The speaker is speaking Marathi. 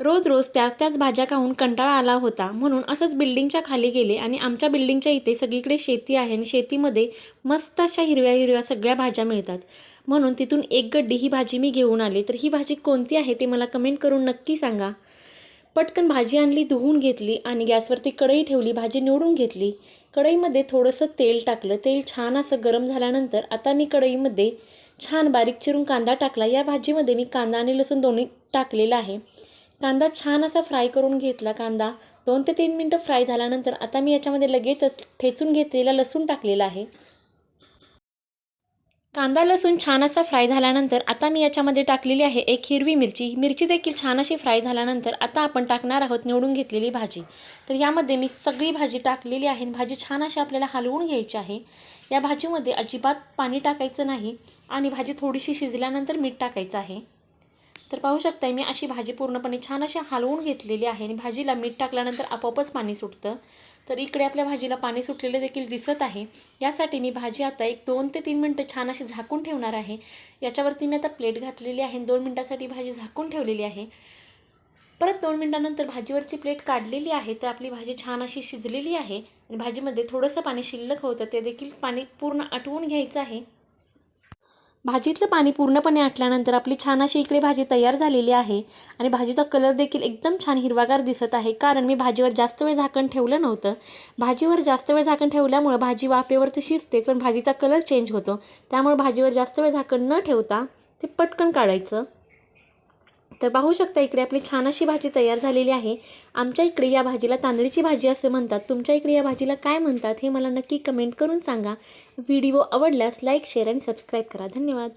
रोज रोज त्याच त्याच भाज्या खाऊन कंटाळा आला होता. म्हणून असंच बिल्डिंगच्या खाली गेले आणि आमच्या बिल्डिंगच्या इथे सगळीकडे शेती आहे आणि शेतीमध्ये मस्त अशा हिरव्या हिरव्या सगळ्या भाज्या मिळतात. म्हणून तिथून एक गड्डी ही भाजी मी घेऊन आले. तर ही भाजी कोणती आहे ते मला कमेंट करून नक्की सांगा. पटकन भाजी आणली धुवून घेतली आणि गॅसवरती कढई ठेवली भाजी निवडून घेतली. कढईमध्ये थोडंसं तेल टाकलं. तेल छान असं गरम झाल्यानंतर आता मी कढईमध्ये छान बारीक चिरून कांदा टाकला. या भाजीमध्ये मी कांदा आणि लसूण दोन्ही टाकलेलं आहे. कांदा छान असा फ्राय करून घेतला कांदा. दोन ते तीन मिनटं फ्राय झाल्यानंतर आता मी याच्यामध्ये लगेचच ठेचून घेतलेला लसूण टाकलेला आहे. कांदा लसूण छान असा फ्राय झाल्यानंतर आता मी याच्यामध्ये टाकलेली आहे एक हिरवी मिरची. मिरची देखील छान अशी फ्राय झाल्यानंतर आता आपण टाकणार आहोत निवडून घेतलेली भाजी. तर यामध्ये मी सगळी भाजी टाकलेली आहे आणि भाजी छान अशी आपल्याला हलवून घ्यायची आहे. या भाजीमध्ये अजिबात पाणी टाकायचं नाही आणि भाजी थोडीशी शिजल्यानंतर मीठ टाकायचं आहे. तर पाहू शकताय मी अशी भाजी पूर्णपणे छान अशी हलवून घेतलेली आहे आणि भाजीला मीठ टाकल्यानंतर आपोआपच पाणी सुटतं. तर इकडे आपल्या भाजीला पाणी सुटलेलं देखील दिसत आहे. यासाठी मी भाजी आता एक दोन ते तीन मिनटं छान अशी झाकून ठेवणार आहे. याच्यावरती मी आता प्लेट घातलेली आहे दोन मिनटासाठी भाजी झाकून ठेवलेली आहे. परत दोन मिनटानंतर भाजीवरची प्लेट काढलेली आहे तर आपली भाजी छान अशी शिजलेली आहे आणि भाजीमध्ये थोडंसं पाणी शिल्लक होतं ते देखील पाणी पूर्ण आटवून घ्यायचं आहे. भाजीतलं पाणी पूर्णपणे आटल्यानंतर आपली छान अशी इकडे भाजी तयार झालेली आहे आणि भाजीचा कलर देखील एकदम छान हिरवागार दिसत आहे. कारण मी भाजीवर जास्त वेळ झाकण ठेवलं नव्हतं. भाजीवर जास्त वेळ झाकण ठेवल्यामुळं भाजी वाफेवरती शिजतेच पण भाजीचा कलर चेंज होतो. त्यामुळे भाजीवर जास्त वेळ झाकण न ठेवता ते पटकन काढायचं. तर पाहू शकता इकडे आपली छान अशी भाजी तयार झालेली आहे. आमच्या इकडे या भाजीला तांदळीची भाजी असे म्हणतात. तुमच्या इकडे या भाजीला काय म्हणतात हे मला नक्की कमेंट करून सांगा. व्हिडिओ आवडल्यास लाईक शेअर आणि सबस्क्राईब करा. धन्यवाद.